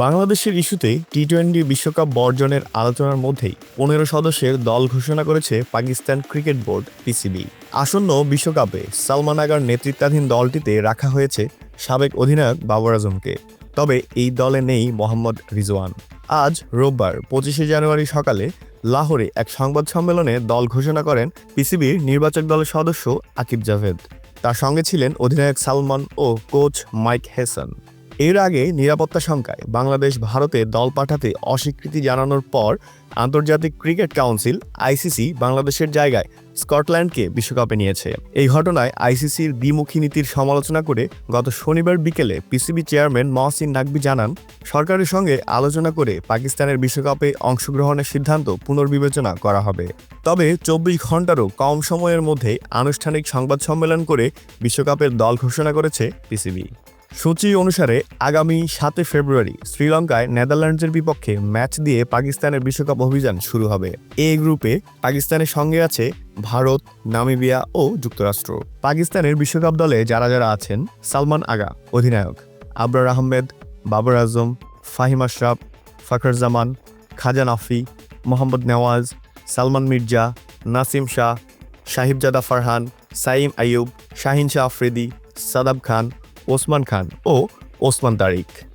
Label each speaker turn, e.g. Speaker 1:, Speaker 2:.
Speaker 1: বাংলাদেশের ইস্যুতে T twenty বিশ্বকাপ বর্জনের আলোচনার মধ্যেই পনেরো সদস্যের দল ঘোষণা করেছে পাকিস্তান ক্রিকেট বোর্ড, পিসিবি। আসন্ন বিশ্বকাপে সালমান আগার নেতৃত্বাধীন দলটিতে রাখা হয়েছে সাবেক অধিনায়ক বাবর আজমকে। তবে এই দলে নেই মোহাম্মদ রিজওয়ান। আজ রোববার পঁচিশে জানুয়ারি সকালে লাহোরে এক সংবাদ সম্মেলনে দল ঘোষণা করেন পিসিবির নির্বাচক দলের সদস্য আকিব জাভেদ। তার সঙ্গে ছিলেন অধিনায়ক সালমান ও কোচ মাইক হেসন। এর আগে নিরাপত্তা শঙ্কায় বাংলাদেশ ভারতে দল পাঠাতে অস্বীকৃতি জানানোর পর আন্তর্জাতিক ক্রিকেট কাউন্সিল, আইসিসি, বাংলাদেশের জায়গায় স্কটল্যান্ডকে বিশ্বকাপে নিয়েছে। এই ঘটনায় আইসিসির দ্বিমুখী নীতির সমালোচনা করে গত শনিবার বিকেলে পিসিবি চেয়ারম্যান মহসিন নাকবি জানান, সরকারের সঙ্গে আলোচনা করে পাকিস্তানের বিশ্বকাপে অংশগ্রহণের সিদ্ধান্ত পুনর্বিবেচনা করা হবে। তবে চব্বিশ ঘন্টারও কম সময়ের মধ্যে আনুষ্ঠানিক সংবাদ সম্মেলন করে বিশ্বকাপের দল ঘোষণা করেছে পিসিবি। সূচি অনুসারে আগামী সাতই ফেব্রুয়ারি শ্রীলঙ্কায় নেদারল্যান্ডসের বিপক্ষে ম্যাচ দিয়ে পাকিস্তানের বিশ্বকাপ অভিযান শুরু হবে। এ গ্রুপে পাকিস্তানের সঙ্গে আছে ভারত, নামিবিয়া ও যুক্তরাষ্ট্র। পাকিস্তানের বিশ্বকাপ দলে যারা যারা আছেন, সালমান আগা, অধিনায়ক, আবরার আহমেদ, বাবর আজম, ফাহিম আশরাফ, ফখর জামান খাজা নাফি মোহাম্মদ নেওয়াজ, সালমান মির্জা, নাসিম শাহ, সাহিবজাদা ফারহান, সাইম আইয়ুব, শাহিন শাহ আফ্রিদি, সাদাব খান ওসমান খান ও ওসমান তারিক।